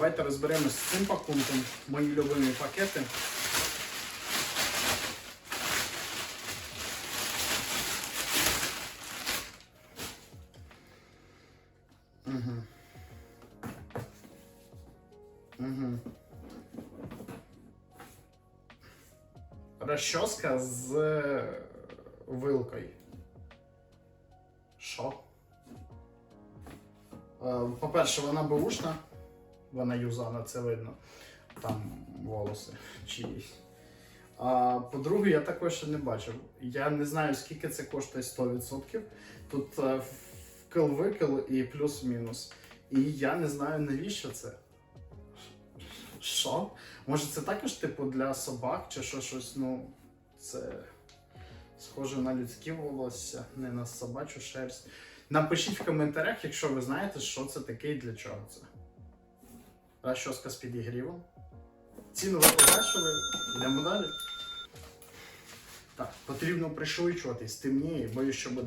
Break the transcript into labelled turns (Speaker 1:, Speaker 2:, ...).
Speaker 1: Давайте розберемось з цим пакунком. Мої любимі пакети. Угу. Розчоска з е, вилкою. Що? Е, По-перше, вона беушна, вона юзана, це видно. Там волоси чиїсь. А по-друге, я також ще не бачив. Я не знаю, скільки це коштує 100%. Тут е, вкил-викил і плюс-мінус. І я не знаю, навіщо це. Що? Може, це також, типу, для собак чи що щось, ну, це схоже на людські волосся, не на собачу шерсть. Напишіть в коментарях, якщо ви знаєте, що це таке і для чого це. Розчоска з підігрівом. Ціну ви побачили, йдемо далі. Так, потрібно пришвидшуватись, темніє, боюсь, що буде